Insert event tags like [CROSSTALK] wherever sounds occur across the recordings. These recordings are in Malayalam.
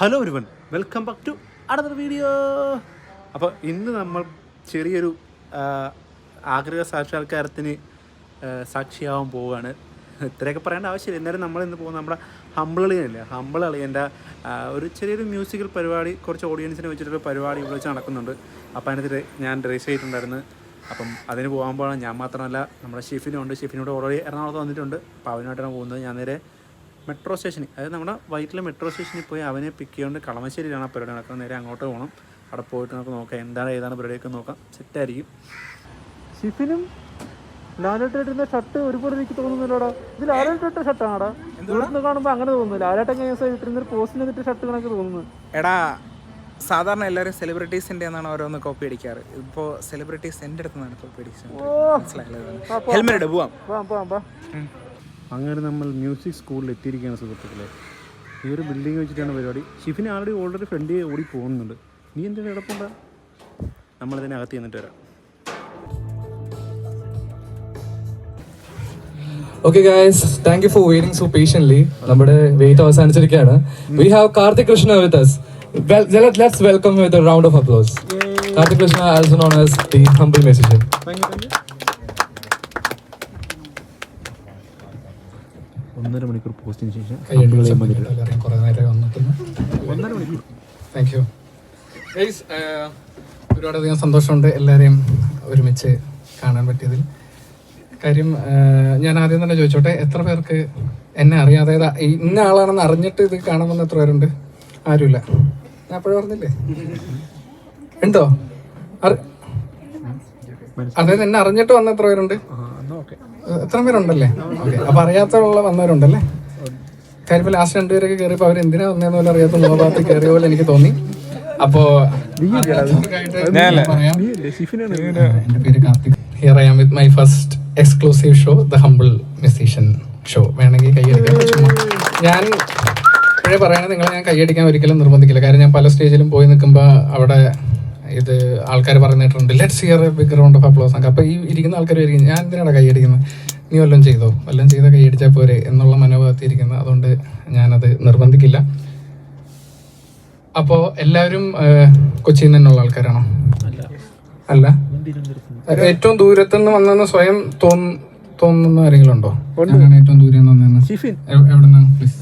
Hello everyone welcome back to അടുത്ത വീഡിയോ അപ്പോൾ ഇന്ന് നമ്മൾ ചെറിയൊരു ആഗ്രഹ സാക്ഷാത്കാരത്തിന് സാക്ഷിയാവാൻ പോവുകയാണ്. ഇത്രയൊക്കെ പറയേണ്ട ആവശ്യമില്ല. എന്നാലും നമ്മൾ ഇന്ന് പോകുന്ന നമ്മുടെ ഹമ്പിളിയല്ലേ അളിയന്റെ ഒരു ചെറിയൊരു മ്യൂസിക്കൽ പരിപാടി കുറച്ച് ഓഡിയൻസിനെ വെച്ചിട്ടൊരു പരിപാടി ഇവിടെ വെച്ച് നടക്കുന്നുണ്ട്. അപ്പോൾ അതിനകത്ത് ഞാൻ ഡ്രസ് ചെയ്തിട്ടുണ്ടായിരുന്നു. അപ്പം അതിന് പോകാൻ പോകണം ഞാൻ മാത്രമല്ല നമ്മുടെ ഷിഫിനും ഉണ്ട് ഷിഫിനോട് ഓൾറെഡി എറണാകുളത്ത് വന്നിട്ടുണ്ട്. അപ്പോൾ അവനുമായിട്ടാണ് പോകുന്നത്. ഞാൻ നേരെ മെട്രോ സ്റ്റേഷനിൽ അതായത് നമ്മുടെ വൈറ്റിലെ മെട്രോ സ്റ്റേഷനിൽ പോയി അവനെ പിക്ക് ചെയ്തുകൊണ്ട് കളമശ്ശേരിയിലാണ് ആ പരിപാടി നടക്കുന്നത്. നേരെ അങ്ങോട്ട് പോകണം. അവിടെ പോയിട്ട് നമുക്ക് നോക്കാം എന്താണ് ഏതാണ് പരിപാടിയൊക്കെ നോക്കാം. സെറ്റായിരിക്കും ഷിഫിനും ലാലേട്ടിന്റെ ഷർട്ട് ഒരുപോലെ എനിക്ക് തോന്നുന്നില്ലടാ. ഇത് ലാലേട്ടിട്ട ഷർട്ടാണടാ. ഇവിടുന്ന് കാണുമ്പോൾ അങ്ങനെ തോന്നുന്നു ലാലേട്ടൻ ഇട്ടിരുന്ന ഒരു പോസ്റ്റിന് എന്നിട്ട് ഷർട്ട് കണക്ക് തോന്നുന്നു. എടാ സാധാരണ എല്ലാവരും സെലിബ്രിറ്റീസിന്റെ എന്നാണ് ഓരോന്ന് കോപ്പി അടിക്കാറ്. ഇപ്പോ സെലിബ്രിറ്റീസ് എന്റെ അടുത്ത് നിന്നാണ് കോപ്പി അടിച്ചത്. ഹെൽമെറ്റ് പോവാം. പോവാം പോവാം. അങ്ങനെ നമ്മൾ മ്യൂസിക് സ്കൂളിൽ എത്തിയിരിക്കുകയാണ് സുഹൃത്തുക്കളെ. ഈ ഒരു ബിൽഡിംഗ് വെച്ചിട്ടാണ് പരിപാടി. ഷിഫിന് ആൾറെഡി ഓൾറെഡി ഫ്രണ്ട് ഓടി പോകുന്നുണ്ട്. നീ എന്തിനാ കിടപ്പുണ്ട നമ്മളിതിനകത്ത് ചെന്നിട്ട് വരാം. Okay guys thank you for waiting so patiently നമ്മുടെ wait അവസാനിച്ചിരിക്കുകയാണ്. We have Karthik Krishna with us. Let's welcome with round of applause Karthik Krishna also known as the humble message ഒന്നര മണിക്കൂർ പോസ്റ്റിന് ശേഷം ഒന്നര മണിക്കൂർ. താങ്ക് യു ഗൈസ് ഒരുപാടധികം സന്തോഷമുണ്ട് എല്ലാവരെയും ഒരുമിച്ച് കാണാൻ പറ്റിയതിൽ. കാര്യം ഞാൻ ആദ്യം തന്നെ ചോദിച്ചോട്ടെ എത്ര പേർക്ക് എന്നെ അറിയാതെ അതായത് ഇന്ന ആളാണെന്ന് അറിഞ്ഞിട്ട് ഇത് കാണുമെന്ന് എത്ര പേരുണ്ട്? ആരുമില്ല. ഞാൻ അപ്പോഴും പറഞ്ഞില്ലേ ഉണ്ടോ? അതായത് എന്നെ അറിഞ്ഞിട്ട് വന്ന എത്ര പേരുണ്ട്? എത്ര പേരുണ്ടല്ലേ? ഓക്കെ. അപ്പൊ അറിയാത്തുള്ള വന്നവരുണ്ടല്ലേ? കാര്യം ലാസ്റ്റ് രണ്ടുപേരൊക്കെ കയറിയപ്പോ അവർ എന്തിനാ വന്നതെന്ന് പോലും അറിയാത്ത മുഖഭാഗത്ത് കയറിയ പോലെ എനിക്ക് തോന്നി. അപ്പോ എന്റെ പേര് Karthik. Here I am with my first exclusive show the humble musician show വേണമെങ്കിൽ കൈയടിക്കാം ഞാൻ ഇപ്പോഴേ പറയണത് നിങ്ങളെ ഞാൻ കൈയടിക്കാൻ ഒരിക്കലും നിർബന്ധിക്കില്ല. കാര്യം ഞാൻ പല സ്റ്റേജിലും പോയി നിൽക്കുമ്പോൾ അവിടെ ഇത് ആൾക്കാർ പറഞ്ഞിട്ടുണ്ട് let's hear big round of applause ഒക്കെ അപ്പോൾ ഈ ഇരിക്കുന്ന ആൾക്കാർ ഞാൻ എന്തിനാണ് കൈയടിക്കുന്നത് നീ വല്ലതും ചെയ്തോ? വല്ലതും ചെയ്ത കൈയടിച്ചാൽ പോരെ എന്നുള്ള മനോഭാവത്തിയിരിക്കുന്നത് അതുകൊണ്ട് ഞാനത് നിർബന്ധിക്കില്ല. അപ്പോ എല്ലാവരും കൊച്ചി കൊച്ചിയിൽ നിന്നുള്ള തന്നെയുള്ള ആൾക്കാരാണോ? അല്ല. ഏറ്റവും ദൂരത്തു നിന്ന് വന്നെന്ന് സ്വയം തോന്നു തോന്നുന്ന ആരെങ്കിലും ഉണ്ടോ. ഞാനാണ് ഏറ്റവും ദൂരെ നിന്ന് വന്നതെന്ന് ഷിഫിൻ. പ്ലീസ്.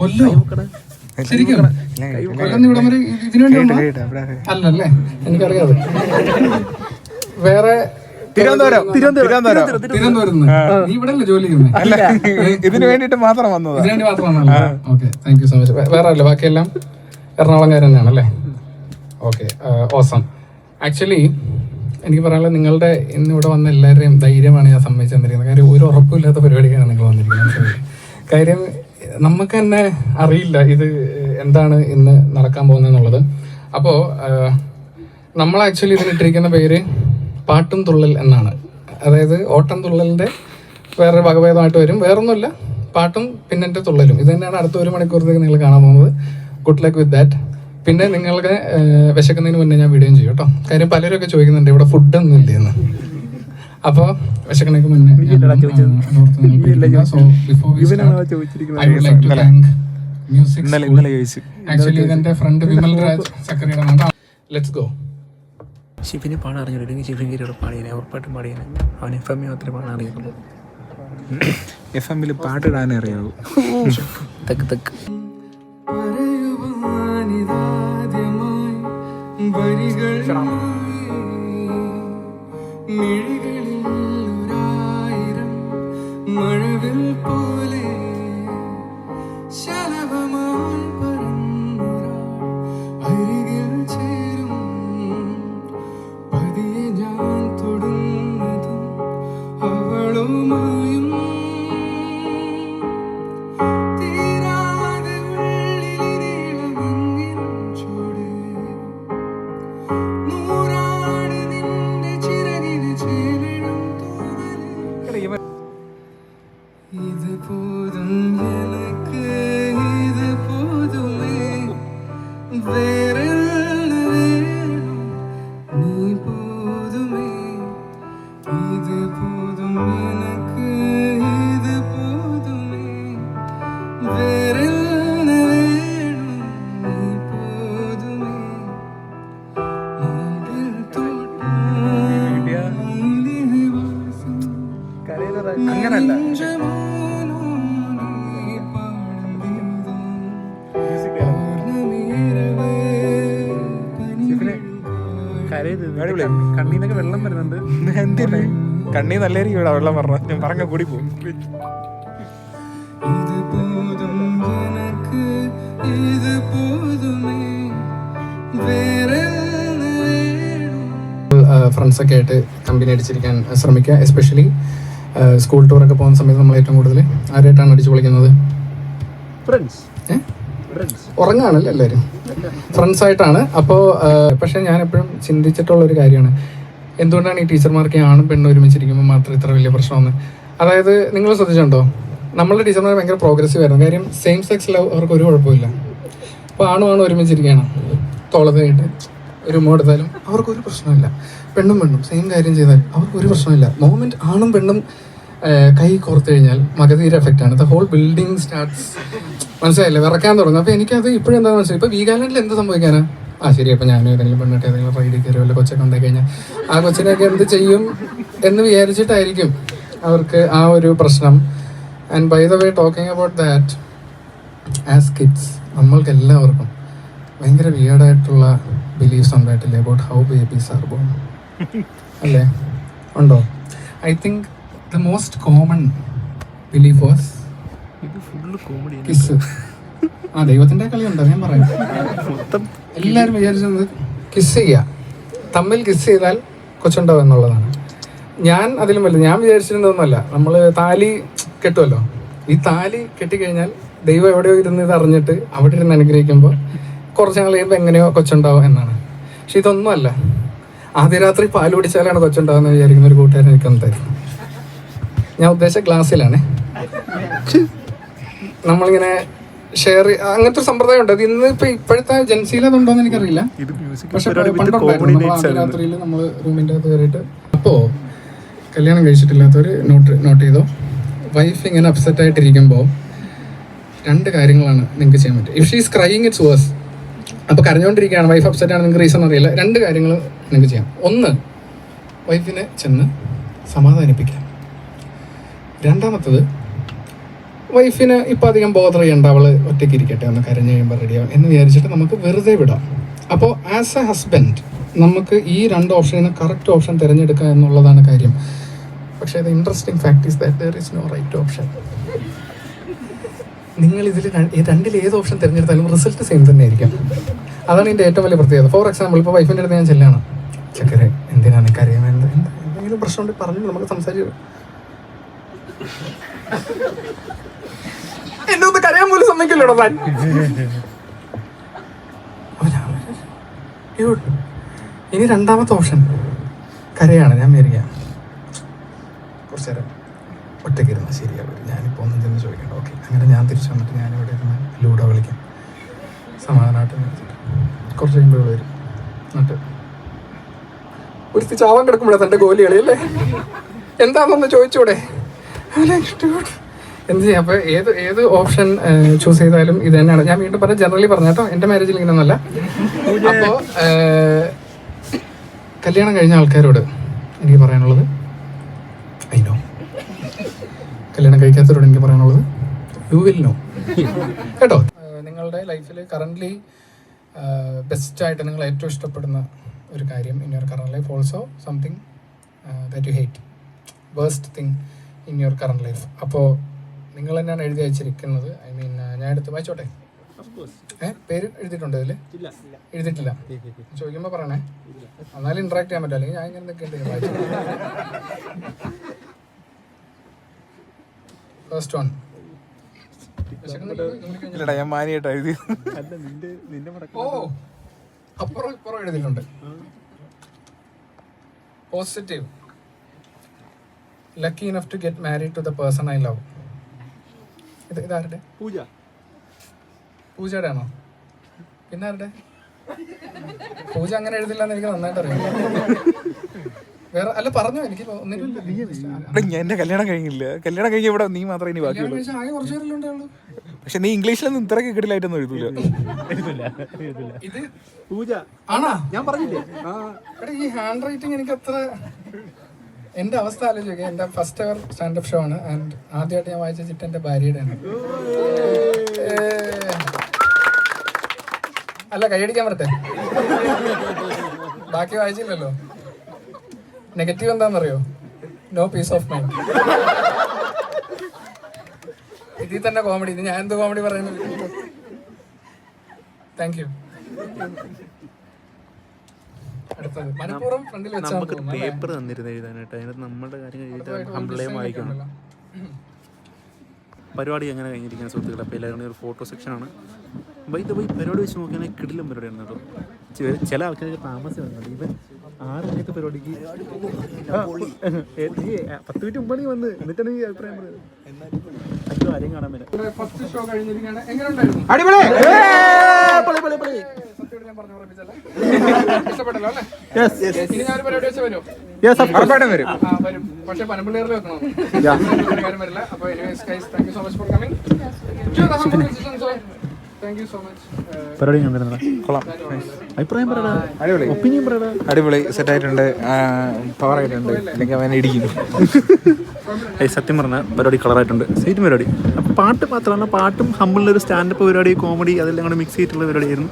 കൊല്ലോ. ശരിക്കും? കൊല്ലം ഇവിടം വരെ ഇതിനു വേണ്ടി വന്നതാ? അല്ലല്ലേ? എനിക്കറിയാതെ. വേറെ തിരുവനന്തപുരം. തിരുവനന്തപുരം. തിരുവനന്തപുരം. നീ ഇവിടെ ജോലി ചെയ്യുന്നത് അല്ല ഇതിനു വേണ്ടിട്ട് മാത്രം വന്നതാ. ഇതിനു വേണ്ടി മാത്രമാണല്ലോ okay thank you so much വേറെ അല്ലേ ബാക്കിയെല്ലാം? എറണാകുളംകാർ തന്നെയാണ് അല്ലേ ഓക്കെ ഓസം ആക്ച്വലി എനിക്ക് പറയാനുള്ളത് നിങ്ങളുടെ ഇന്ന് ഇവിടെ വന്ന എല്ലാവരുടെയും ധൈര്യമാണ് ഞാൻ സമ്മതിച്ചു തന്നിരിക്കുന്നത്. കാര്യം ഒരു ഉറപ്പില്ലാത്ത പരിപാടിക്കാണ് നിങ്ങൾ വന്നിരിക്കുന്നത്? കാര്യം നമുക്ക് തന്നെ അറിയില്ല ഇത് എന്താണ് ഇന്ന് നടക്കാൻ പോകുന്നത് എന്നുള്ളത്. അപ്പോൾ നമ്മൾ ആക്ച്വലി ഇതിനിട്ടിരിക്കുന്ന പേര് പാട്ടും തുള്ളൽ എന്നാണ്. അതായത് ഓട്ടം തുള്ളലിന്റെ വേറെ വകഭേദമായിട്ട് വരും. വേറൊന്നുമില്ല പാട്ടും പിന്നെ എന്റെ തുള്ളലും. ഇത് തന്നെയാണ് അടുത്ത ഒരു മണിക്കൂറത്തേക്ക് നിങ്ങൾ കാണാൻ പോകുന്നത്. ഗുഡ് ലക്ക് വിത്ത് ദാറ്റ് പിന്നെ നിങ്ങൾക്ക് വിശക്കുന്നതിന് മുന്നേ ഞാൻ വീഡിയോ ചെയ്യും കേട്ടോ. കാര്യം ഒക്കെ ചോദിക്കുന്നുണ്ട് ഇവിടെ ഫുഡൊന്നും ഇല്ലെന്ന്. അപ്പോൾ വിശക്കണേക്ക് മുന്നേ ഞാൻ, ആ, ഓർത്ത് നിങ്ങൾക്ക് So, before we start, I would like to thank music ഇന്നലെ school. ഇന്നലെ ചോദിച്ചു. Actually, ഇതെന്റെ ഫ്രണ്ട് വിമൽ രാജ് ചക്കരയുടെ ലെറ്റ്സ് ഗോ ഷിഫിന് പാടാൻ അറിഞ്ഞില്ലെങ്കിൽ ഷിഫിൻ ഗിരിയോട് പാടിയനെ. ഉറപ്പായിട്ടും പാടിയനെ. അവൻ എഫ് എം മാത്രമേ പാടാൻ അറിയുള്ളൂ എഫ് എമ്മിൽ പാട്ടിടാനേ അറിയാവൂ. തക്ക് തക്ക്. കണ്ണീന്നൊക്കെ വെള്ളം വരുന്നുണ്ട്. എന്തിന്? കണ്ണി നല്ലായിരിക്കും ഇവിടെ വെള്ളം പറഞ്ഞ ഞാൻ പറഞ്ഞ കൂടി പോകും ഫ്രണ്ട്സൊക്കെ ആയിട്ട് കമ്പനി അടിച്ചിരിക്കാൻ ശ്രമിക്കുക എസ്പെഷ്യലി സ്കൂൾ ടൂറൊക്കെ പോകുന്ന സമയത്ത് നമ്മൾ ഏറ്റവും കൂടുതൽ ആരായിട്ടാണ് അടിച്ചു പൊളിക്കുന്നത്? ഫ്രണ്ട്സ് ഉറങ്ങാണല്ലോ എല്ലാവരും ഫ്രണ്ട്സ് ആയിട്ടാണ് അപ്പോൾ പക്ഷെ ഞാൻ എപ്പോഴും ചിന്തിച്ചിട്ടുള്ള ഒരു കാര്യമാണ്. എന്തുകൊണ്ടാണ് ഈ ടീച്ചർമാർക്ക് ആണും പെണ്ണും ഒരുമിച്ചിരിക്കുമ്പോൾ മാത്രം ഇത്ര വലിയ പ്രശ്നമെന്ന്? അതായത് നിങ്ങൾ ശ്രദ്ധിച്ചിട്ടുണ്ടോ? നമ്മളുടെ ടീച്ചർമാർ ഭയങ്കര പ്രോഗ്രസീവ് ആയിരുന്നു. കാര്യം സെയിം സെക്സ് ലവ് അവർക്ക് ഒരു കുഴപ്പമില്ല. അപ്പോൾ ആണും ആണും ഒരുമിച്ചിരിക്കുകയാണ്. തോളതായിട്ട് ഒരു ഉമ്മ അവർക്കൊരു പ്രശ്നമില്ല. പെണ്ണും പെണ്ണും സെയിം കാര്യം ചെയ്താൽ അവർക്ക് ഒരു പ്രശ്നമില്ല. മോമെന്റ് ആണും പെണ്ണും കൈ കോർത്തു കഴിഞ്ഞാൽ മകതീര എഫക്റ്റ് ആണ്. ദ ഹോൾ ബിൽഡിംഗ് സ്റ്റാർട്ട്സ് മനസ്സിലായില്ലേ? വിറക്കാൻ തുടങ്ങും. അപ്പോൾ എനിക്കത് ഇപ്പോഴും എന്താ മനസ്സിലായി. ഇപ്പോൾ വീഗാലാൻഡിൽ എന്ത് സംഭവിക്കാനാ? ആ ശരി. അപ്പോൾ ഞാൻ ഏതെങ്കിലും പെണ്ണിട്ട് ഏതെങ്കിലും റൈഡിൽ കയറി വല്ല കൊച്ചൊക്കെ ഉണ്ടായി കഴിഞ്ഞാൽ ആ കൊച്ചിനെയൊക്കെ എന്ത് ചെയ്യും എന്ന് വിചാരിച്ചിട്ടായിരിക്കും അവർക്ക് ആ ഒരു പ്രശ്നം. And by the way talking about that as kids നമ്മൾക്ക് എല്ലാവർക്കും ഭയങ്കര വിയേഡായിട്ടുള്ള beliefs ഉണ്ടായിട്ടില്ലേ about how babies are born അല്ലേ? ഉണ്ടോ? I think the most common belief was kiss ആ ദൈവത്തിന്റെ കളിയുണ്ടോ ഞാൻ പറയാം. എല്ലാവരും വിചാരിച്ചത് കിസ് ചെയ്യുക തമ്മിൽ കിസ് ചെയ്താൽ കൊച്ചുണ്ടാവും എന്നുള്ളതാണ്. ഞാൻ അതിലും വലുത്. ഞാൻ വിചാരിച്ചിരുന്നതൊന്നുമല്ല. നമ്മൾ താലി കെട്ടുമല്ലോ ഈ താലി കെട്ടിക്കഴിഞ്ഞാൽ ദൈവം എവിടെയോ ഇരുന്ന് ഇത് അറിഞ്ഞിട്ട് അവിടെ ഇരുന്ന് അനുഗ്രഹിക്കുമ്പോൾ കുറച്ച് നാൾ കഴിയുമ്പോൾ എങ്ങനെയോ കൊച്ചുണ്ടാവും എന്നാണ്. പക്ഷെ ഇതൊന്നുമല്ല. ആദ്യ രാത്രി പാൽ കുടിച്ചാലാണ് കൊച്ചുണ്ടാവുന്നത് വിചാരിക്കുന്ന ഒരു കൂട്ടുകാരൻ എനിക്കൊന്നായിരുന്നു ഞാൻ ഉദ്ദേശിച്ച ക്ലാസ്സിലാണ്. നമ്മളിങ്ങനെ ഷെയർ അങ്ങനത്തെ ഒരു സമ്പ്രദായം ഉണ്ട്. അത് ഇന്ന് ഇപ്പൊ ഇപ്പോഴത്തെ ജൻസിയിൽ അതുണ്ടോന്ന് എനിക്കറിയില്ല. പക്ഷെ പണ്ടുണ്ടായിരുന്നു. രാത്രിയിൽ നമ്മൾ റൂമിന്റെ അകത്ത് കയറിയിട്ട് അപ്പോ കല്യാണം കഴിച്ചിട്ടില്ലാത്തവര് നോട്ട് നോട്ട് ചെയ്തോ. വൈഫ് ഇങ്ങനെ അപ്സെറ്റ് ആയിട്ടിരിക്കുമ്പോൾ രണ്ട് കാര്യങ്ങളാണ് നിങ്ങൾക്ക് ചെയ്യാൻ പറ്റുക. If she's crying it's worse അപ്പോൾ കരഞ്ഞുകൊണ്ടിരിക്കുകയാണ് വൈഫ് അപ്സെറ്റ് ആണ് നിങ്ങൾക്ക് റീസൺ അറിയില്ല. രണ്ട് കാര്യങ്ങൾ നിങ്ങൾക്ക് ചെയ്യാം. ഒന്ന് വൈഫിനെ ചെന്ന് സമാധാനിപ്പിക്കാം രണ്ടാമത്തത് വൈഫിന് ഇപ്പം അധികം ബോധർ ചെയ്യേണ്ട അവൾ ഒറ്റയ്ക്ക് ഇരിക്കട്ടെ ഒന്ന് കരഞ്ഞ് കഴിയുമ്പോൾ റെഡിയാവും എന്ന് വിചാരിച്ചിട്ട് നമുക്ക് വെറുതെ വിടാം. അപ്പോൾ ആസ് എ ഹസ്ബൻഡ് നമുക്ക് ഈ രണ്ട് ഓപ്ഷനിൽ നിന്ന് കറക്റ്റ് ഓപ്ഷൻ തിരഞ്ഞെടുക്കുക എന്നുള്ളതാണ് കാര്യം. പക്ഷേ the interesting fact is that there is no right option നിങ്ങൾ ഇതിൽ രണ്ടിൽ ഏത് ഓപ്ഷൻ തിരഞ്ഞെടുത്താലും റിസൾട്ട് സെയിം തന്നെ ആയിരിക്കും. അതാണ് ഇതിന്റെ ഏറ്റവും വലിയ പ്രത്യേകത. ഫോർ എക്സാമ്പിൾ ഇപ്പോൾ വൈഫിന്റെ അടുത്ത് ഞാൻ ചെല്ലാണ്. ചക്കരെ എന്തിനാണ് കരയാൻ എന്താ എന്താ എന്തെങ്കിലും പ്രശ്നമുണ്ട് പറഞ്ഞു നമുക്ക് സംസാരിച്ചു എന്നെ ഒന്ന് കരയാൻ പോലും സമ്മതിക്കില്ലടോ താൻ. ഞാൻ വിചാരിച്ചു, "Dude, ഇനി രണ്ടാമത്തെ ഓപ്ഷൻ. കരയാണ് ഞാൻ മേരിക്ക കുറച്ച് നേരം ഒറ്റയ്ക്ക് ഇരുന്നാൽ ശരിയാവും ഞാനിപ്പോൾ ഒന്നും ചെന്ന് ചോദിക്കണ്ട. ഓക്കെ അങ്ങനെ ഞാൻ തിരിച്ചു വന്നിട്ട് ഞാനിവിടെ ഇരുന്ന് ലൂഡോ കളിക്കാം. സമാധാനമായിട്ട് കുറച്ച് കഴിയുമ്പോൾ വരും. എന്നിട്ട് ഒരു ചാവാൻ കിടക്കുമ്പോഴാണ് തന്റെ ഗോലി കളി അല്ലേ എന്താണെന്നൊന്ന് ചോദിച്ചൂടെ. എന്ത് ചെയ്യാം? അപ്പോൾ ഏത് ഏത് ഓപ്ഷൻ ചൂസ് ചെയ്താലും ഇത് തന്നെയാണ്. ഞാൻ വീണ്ടും പറയാം ജനറലി പറഞ്ഞ കേട്ടോ എന്റെ മാരേജിൽ ഇങ്ങനെയൊന്നുമല്ല അപ്പോൾ കല്യാണം കഴിഞ്ഞ ആൾക്കാരോട് എനിക്ക് പറയാനുള്ളത് ഐ നോ കല്യാണം കഴിക്കാത്തവരോട് എനിക്ക് പറയാനുള്ളത് യു വിൽ നോ കേട്ടോ? നിങ്ങളുടെ ലൈഫിൽ കറന്റ്ലി ബെസ്റ്റ് ആയിട്ട് നിങ്ങൾ ഏറ്റവും ഇഷ്ടപ്പെടുന്ന ഒരു കാര്യം in your life also something that you hate waste thing in your current life അപ്പോൾ നിങ്ങൾ തന്നെയാണ് എഴുതി അയച്ചിരിക്കുന്നത്. ഐ മീൻ ഞാൻ എടുത്ത് വായിച്ചോട്ടെ? പേര് എഴുതിയിട്ടുണ്ട് ഇതിൽ എഴുതിയിട്ടില്ല. ചോദിക്കുമ്പോൾ പറയണേ. എന്നാലും ഇന്ററാക്ട് ചെയ്യാൻ പറ്റും. അല്ലെങ്കിൽ ഞാൻ ഇങ്ങനെ നിൽക്കേണ്ടി വായിച്ചു ഫസ്റ്റ് വൺ ഞാൻ മാനിയായിട്ട് എഴുതി ഓ അപ്പുറം ഇപ്പുറം എഴുതിയിട്ടുണ്ട്. Positive lucky enough to get married to the person I love ഇത് ഇതാരുടെ? പൂജ. പൂജയുടെ ആണോ പിന്നെ ആരുടെ പൂജ അങ്ങനെ എഴുതില്ല എന്ന് എനിക്ക് നന്നായിട്ട് അറിയാം. വേറെ അല്ല പറഞ്ഞു എനിക്ക് ഞാൻ എന്റെ കല്യാണം കഴിഞ്ഞില്ല. കല്യാണം കഴിഞ്ഞ ഇവിടെ നീ മാത്രമേ ഇനി ബാക്കിയുള്ളൂ. പക്ഷേ കുറച്ച് പേരല്ലേ പക്ഷെ നീ ഇംഗ്ലീഷിലൊന്നും ഇത്ര കിടിലായിട്ടൊന്നും എഴുതൂല. ഇത് പൂജ. ആണാ? ഞാൻ പറഞ്ഞില്ലേ? ആ. എടാ ഈ ഹാൻഡ് റൈറ്റിംഗ് എനിക്ക് അത്ര എന്റെ അവസ്ഥ ആലോചിക്കുക. എന്റെ first ever standup show. And ആദ്യമായിട്ട് ഞാൻ വായിച്ച ചിട്ട എന്റെ ഭാര്യയുടെ അല്ല കൈയടിക്കാൻ പറ്റേ ബാക്കി വായിച്ചില്ലല്ലോ. നെഗറ്റീവ് എന്താണെന്നറിയോ? നോ പീസ് ഓഫ് മൈൻഡ് ഇതിൽ തന്നെ കോമഡി ഇത് ഞാൻ എന്ത് കോമഡി പറയുന്നത്? താങ്ക് യു നമുക്കൊരു പേപ്പർ തന്നിരുന്നു എഴുതാനായിട്ട്. അതിനകത്ത് നമ്മുടെ കാര്യങ്ങൾ എഴുതാൻ ഹംബിളയും വായിക്കണം. പരിപാടി എങ്ങനെ കഴിഞ്ഞിരിക്കുന്ന സുഹൃത്തുക്കൾ അപ്പോൾ എല്ലാവരും ഒരു ഫോട്ടോ സെക്ഷനാണ് അപ്പോൾ ഇത് പോയി പരിപാടി വെച്ച് നോക്കിയാണെങ്കിൽ കിടിലും പരിപാടിയാണ് കേട്ടോ. ചില ആൾക്കാർക്ക് താമസം വന്നത് ഇവൻ ആറ് മണിയത്തെ പരിപാടിക്ക് പത്ത് മിനിറ്റ് മുമ്പാണ് വന്ന്. എന്നിട്ടാണ് ഈ അഭിപ്രായം പറയുന്നത്. അടിപൊളി ആരെയും കാണാൻ പറ്റില്ല ഞാൻ പറഞ്ഞു ഉറപ്പിച്ചല്ലേ? [LAUGHS] ഇഷ്ടപ്പെട്ടല്ലോ അല്ലേ? ഇനി ഞാൻ ഒരു പരിപാടി വെച്ച് വരുമോ ഉറപ്പായിട്ടും വരും. ആ വരും. പക്ഷെ വെക്കണം. കാര്യം വരില്ല. അപ്പോൾ anyways guys thank you so much for coming അടിപൊളി. ഒപ്പീനിയൻ പറയടാ. അടിപൊളി. സെറ്റ് ആയിട്ടുണ്ട്. പവർ ആയിട്ടുണ്ട്. അല്ലെങ്കിൽ അവൻ ഇടിക്കും. [LAUGHS] ഏയ് സത്യം പറഞ്ഞ പരിപാടി കളറായിട്ടുണ്ട് സീറ്റ് പരിപാടി. അപ്പോൾ പാട്ട് മാത്രമല്ല പാട്ടും ഹമ്പിളിന്റെ ഒരു സ്റ്റാൻഡപ്പ് പരിപാടി കോമഡി അതെല്ലാം കൂടെ മിക്സ് ചെയ്തിട്ടുള്ള പരിപാടിയായിരുന്നു.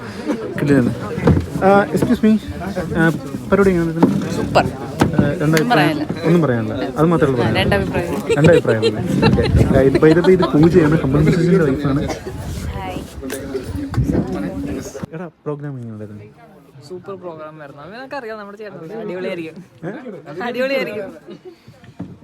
കിട്ടുന്നത് എക്സ്ക്യൂസ് മീ പരിപാടി സൂപ്പർ. ഒന്നും പറയാനില്ല. അത് മാത്രമേ പറയാം രണ്ടഭിപ്രായം. [LAUGHS] ഇത് പൂജയാണ് ഹമ്പിൾ മിസ്സിന്റെ വൈഫാണ് എടാ പ്രോഗ്രാം എങ്ങനെയുണ്ടായിരുന്നു? സൂപ്പർ പ്രോഗ്രാം വരുന്നത് നിനക്ക് അറിയാം നമ്മുടെ ചേട്ടൻ. അടിപൊളിയായിരിക്കും. അടിപൊളിയായിരിക്കും.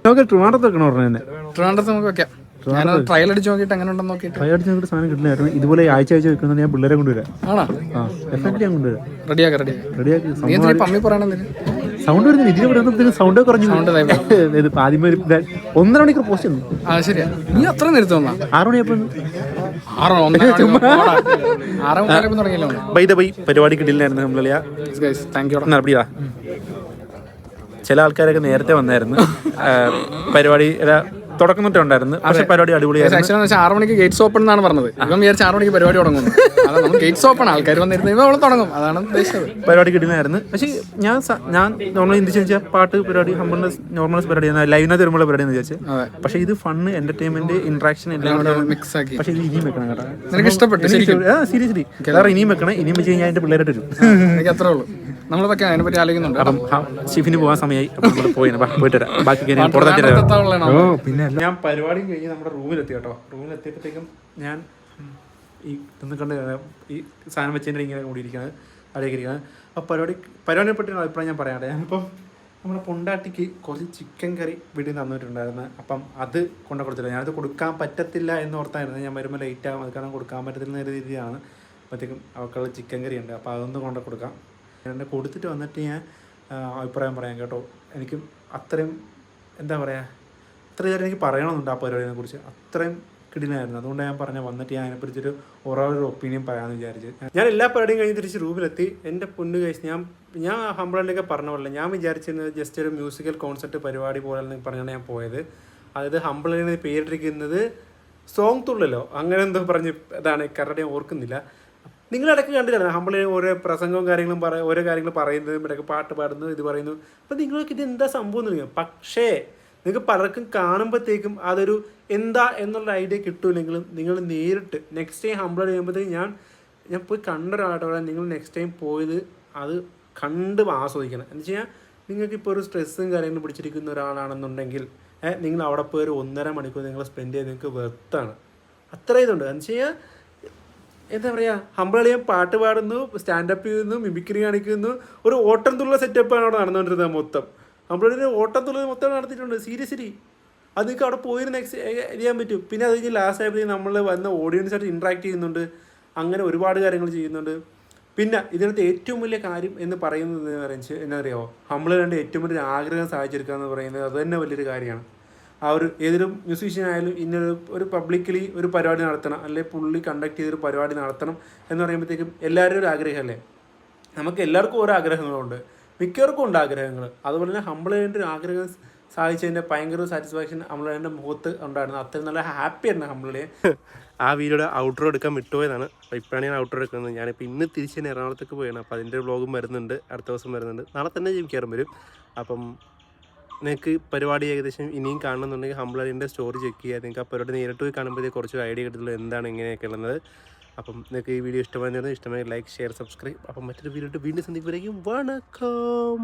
നമുക്ക് ട്രിവാണ്ടത്ത് വെക്കണം പറഞ്ഞു തന്നെ ട്രിവാൻഡ്രത്ത് നമുക്ക് വെക്കാം. ഞാൻ ട്രയൽ അടിച്ച് നോക്കിയിട്ട് എങ്ങനെ ഉണ്ടെന്ന് നോക്കിയിട്ട്. ട്രൈ അടിച്ച് നമുക്ക് സാധനം കിട്ടില്ലായിരുന്നു ഇതുപോലെ ആഴ്ച ആഴ്ച വെക്കുന്നത് ഞാൻ പിള്ളേരെ കൊണ്ടുവരാം. ആണോ? ആ എഫക്റ്റ് ഞാൻ കൊണ്ടുവരാം. റെഡിയാക്കാം റെഡിയാക്കാം. റെഡിയാക്കി. നീ എന്തിനാ പമ്മി പറയണെന്നില്ല സൗണ്ട് വരുന്നില്ല. ഇതിന് വരുന്നതിന് സൗണ്ട് കുറഞ്ഞു. [LAUGHS] ആദ്യമേ ഇതാ- ഒന്നര മണിക്കൂർ പോസ്റ്റ് ഉണ്ട് ആ ശരിയാ. നീ അത്ര നേരത്തെ വന്നാ? ആറ് പരിപാടി കിട്ടില്ലായിരുന്നു ചില ആൾക്കാരൊക്കെ നേരത്തെ വന്നായിരുന്നു. പരിപാടി തുടക്കം തൊട്ടേ ഉണ്ടായിരുന്നു പക്ഷെ പരിപാടി അടിപൊളിയായിരുന്നു വെച്ചാൽ ആറ് മണിക്ക് ഗേറ്റ്സ് ഓപ്പൺ എന്നാണ് പറഞ്ഞത്. ഇപ്പം വിചാരിച്ച ആറ് മണിക്ക് പരിപാടി തുടങ്ങുന്നു അതാണ് നമ്മൾ ഗേറ്റ്സ് ഓപ്പൺ ആൾക്കാർ വന്നിരുന്നു അവളെ തുടങ്ങും. അതാണ് ഉദ്ദേശിച്ചത്. പരിപാടി കിട്ടുന്നതായിരുന്നു. പക്ഷേ ഞാൻ ഞാൻ നോർമലി എന്ത് ചോദിച്ചാൽ പാട്ട് പരിപാടി ഹമ്പിളിന്റെ നോർമൽ പരിപാടി ലൈവിനകത്ത് വരുമ്പോൾ പരിപാടി എന്ന് വിചാരിച്ചു. പക്ഷേ ഇത് ഫണ്ണ് എന്റർടൈൻമെന്റ് ഇന്ററാക്ഷൻ എല്ലാം കൂടെ മിക്സ് ആക്കി. പക്ഷേ ഇത് ഇനിയും വെക്കണം കേട്ടോ. നിനക്ക് ഇഷ്ടപ്പെട്ടു സീരിയസ്ലി കാരണം ഇനിയും വെക്കണം ഇനിയും വെച്ച് കഴിഞ്ഞാൽ എന്റെ പിള്ളേരായിട്ട് വരും. എനിക്ക് അത്രേ ഉള്ളൂ. നമ്മൾ വെക്കാം അതിനെ പറ്റി ആലോചിക്കുന്നുണ്ട്. അപ്പം ഷിഫിന് പോകാൻ സമയമായി. അപ്പം നമ്മൾ പോയി പോയിട്ട് വരാം. ബാക്കി തരാം. ഓ പിന്നെ ഞാൻ പരിപാടിയും കഴിഞ്ഞ് നമ്മുടെ റൂമിലെത്തി കേട്ടോ. റൂമിലെത്തിയപ്പോഴത്തേക്കും ഞാൻ ഈ ഇന്ന് കണ്ട് ഈ സാധനം വെച്ചതിന്റെ ഇങ്ങനെ കൂടിയിരിക്കുന്നത് ഇരിക്കുന്നത് അപ്പോൾ പരിപാടി പരിപാടിയെ പറ്റിയുള്ള അഭിപ്രായം ഞാൻ പറയാട്ടെ ഞാനിപ്പം നമ്മുടെ പൊണ്ടാട്ടിക്ക് കുറച്ച് ചിക്കൻ കറി വീട്ടിൽ നിന്ന് തന്നിട്ടുണ്ടായിരുന്നു. അപ്പം അത് കൊണ്ടു കൊടുത്തില്ല. ഞാനത് കൊടുക്കാൻ പറ്റത്തില്ല എന്ന് ഓർത്തായിരുന്നു. ഞാൻ വരുമ്പോൾ ലേറ്റ് ആകും അത് കാരണം കൊടുക്കാൻ പറ്റത്തില്ല എന്ന രീതിയാണ് അപ്പോഴത്തേക്കും അവൾക്കുള്ള ചിക്കൻ കറി ഉണ്ട്. അപ്പോൾ അതൊന്ന് കൊണ്ട കൊടുക്കാം. എന്നെ കൊടുത്തിട്ട് വന്നിട്ട് ഞാൻ അഭിപ്രായം പറയാം കേട്ടോ. എനിക്ക് അത്രയും എന്താ പറയുക അത്ര നേരം എനിക്ക് പറയണമെന്നുണ്ട് ആ പരിപാടിനെ കുറിച്ച്. അത്രയും കിടിലായിരുന്നു. അതുകൊണ്ട് ഞാൻ പറഞ്ഞ വന്നിട്ട് ഞാൻ അതിനെപ്പറ്റിച്ചൊരു ഒരാളൊരു ഒപ്പീനിയൻ പറയാമെന്ന് വിചാരിച്ചു. ഞാൻ എല്ലാ പരിപാടിയും കഴിഞ്ഞ് തിരിച്ച് റൂമിലെത്തി. എന്റെ പൊന്നു കഴിച്ച് ഞാൻ ഞാൻ ഹംബ്ലണ്ടിലൊക്കെ പറഞ്ഞ പോലെ ഞാൻ വിചാരിച്ചിരുന്നത് ജസ്റ്റ് ഒരു മ്യൂസിക്കൽ കോൺസെർട്ട് പരിപാടി പോലെ പറഞ്ഞാണ് ഞാൻ പോയത്. അതായത് ഹംബ്ലണ്ടിന് പേരിട്ടിരിക്കുന്നത് സോങ് തുള്ളലോ അങ്ങനെ എന്തോ പറഞ്ഞ് അതാണ് കറക്റ്റ് ഞാൻ ഓർക്കുന്നില്ല. നിങ്ങൾ ഇടയ്ക്ക് കണ്ടില്ല നമ്മൾ ഓരോ പ്രസംഗവും കാര്യങ്ങളും പറ ഓരോ കാര്യങ്ങൾ പറയുന്നത് ഇടയ്ക്ക് പാട്ട് പാടുന്നു ഇത് പറയുന്നു. അപ്പം നിങ്ങൾക്ക് ഇത് എന്താ സംഭവം എന്ന് പക്ഷേ നിങ്ങൾക്ക് പലർക്കും കാണുമ്പോഴത്തേക്കും അതൊരു എന്താ എന്നുള്ള ഐഡിയ കിട്ടൂലെങ്കിലും നിങ്ങൾ നേരിട്ട് നെക്സ്റ്റ് ടൈം ഹമ്പിൾ ചെയ്യുമ്പോഴത്തേക്കും ഞാൻ ഞാൻ പോയി കണ്ട ഒരാളോടെ നിങ്ങൾ നെക്സ്റ്റ് ടൈം പോയത് അത് കണ്ട് ആസ്വദിക്കണം. എന്ന് വെച്ച് കഴിഞ്ഞാൽ നിങ്ങൾക്കിപ്പോൾ ഒരു സ്ട്രെസ്സും കാര്യങ്ങളും പിടിച്ചിരിക്കുന്ന ഒരാളാണെന്നുണ്ടെങ്കിൽ നിങ്ങൾ അവിടെ പോയി ഒരു ഒന്നര മണിക്കൂർ നിങ്ങൾ സ്പെൻഡ് ചെയ്ത് നിങ്ങൾക്ക് വെർത്താണ് അത്ര ഇതുണ്ട്. എന്ന് വെച്ച് കഴിഞ്ഞാൽ എന്താ പറയുക ഹമ്പിളിയാൻ പാട്ട് പാടുന്നു സ്റ്റാൻഡപ്പ് ചെയ്യുന്നു മിമിക്രി കാണിക്കുന്നു. ഒരു ഓട്ടം തുള്ള സെറ്റപ്പാണ് അവിടെ നടന്നുകൊണ്ടിരുന്നത് മൊത്തം. ഹമ്പിളിയുടെ ഓട്ടം തുള്ള മൊത്തം നടത്തിയിട്ടുണ്ട്. സീരിയസ്ലി അത് നിങ്ങൾക്ക് അവിടെ പോയിരുന്ന എക്സ് ചെയ്യാൻ പറ്റും. പിന്നെ അത് കഴിഞ്ഞ് ലാസ്റ്റ് ആയപ്പോഴത്തേക്കും നമ്മൾ വന്ന ഓഡിയൻസായിട്ട് ഇൻട്രാക്ട് ചെയ്യുന്നുണ്ട്. അങ്ങനെ ഒരുപാട് കാര്യങ്ങൾ ചെയ്യുന്നുണ്ട്. പിന്നെ ഇതിനകത്ത് ഏറ്റവും വലിയ കാര്യം എന്ന് പറയുന്നത് എന്ന് പറയുന്നത് നമ്മൾ രണ്ട് ഏറ്റവും വലിയ ആഗ്രഹം സാധിച്ചെടുക്കുക എന്ന് പറയുന്നത് അത് തന്നെ വലിയൊരു കാര്യമാണ്. ആ ഒരു ഏതൊരു മ്യൂസീഷ്യൻ ആയാലും ഇന്നൊരു ഒരു പബ്ലിക്കലി ഒരു പരിപാടി നടത്തണം അല്ലെങ്കിൽ പുള്ളി കണ്ടക്ട് ചെയ്തൊരു പരിപാടി നടത്തണം എന്ന് പറയുമ്പോഴത്തേക്കും എല്ലാവരും ഒരു ആഗ്രഹമല്ലേ? നമുക്ക് എല്ലാവർക്കും ഓരോ ആഗ്രഹങ്ങളുണ്ട്. മിക്കവർക്കും ഉണ്ട് ആഗ്രഹങ്ങൾ. അതുപോലെ തന്നെ ഹമ്പിളിന്റെ ഒരു ആഗ്രഹം സാധിച്ചതിന്റെ ഭയങ്കര സാറ്റിസ്ഫാക്ഷൻ ഹമ്പിളിന്റെ മുഖത്ത് ഉണ്ടായിരുന്നു. അത്രയും നല്ല ഹാപ്പി ആയിരുന്നു ഹമ്പിളിയെ [LAUGHS] ആ വീഡിയോയുടെ ഔട്ട്റോ എടുക്കാൻ വിട്ടുപോയതാണ് അപ്പോൾ ഇപ്പോഴാണ് ഞാൻ ഔട്ട്റോ എടുക്കുന്നത്. ഞാനിപ്പോൾ ഇന്ന് തിരിച്ച് തന്നെ എറണാകുളത്തേക്ക് പോയാണ് അപ്പോൾ അതിന്റെ വ്ളോഗും വരുന്നുണ്ട്. അടുത്ത ദിവസം വരുന്നുണ്ട്. നാളെ തന്നെ ജീവിക്കാറും വരും. അപ്പം നിങ്ങൾക്ക് പരിപാടി ഏകദേശം ഇനിയും കാണണമെന്നുണ്ടെങ്കിൽ ഹംബ്ലറിന്റെ സ്റ്റോറി ചെക്ക് ചെയ്യുക. നിങ്ങൾക്ക് ആ പരിപാടി നേരിട്ട് പോയി കാണുമ്പോഴത്തേക്ക് കുറച്ച് ഐഡിയ കിട്ടുള്ളൂ എന്താണ് ഇങ്ങനെയൊക്കെ ഉള്ളത്. അപ്പം നിങ്ങൾക്ക് ഈ വീഡിയോ ഇഷ്ടമായിരുന്നു ഇഷ്ടമായി ലൈക്ക് ഷെയർ സബ്സ്ക്രൈബ്. അപ്പം മറ്റൊരു വീഡിയോ വീണ്ടും സന്ധിക്കുമ്പോഴേക്കും വണക്കം.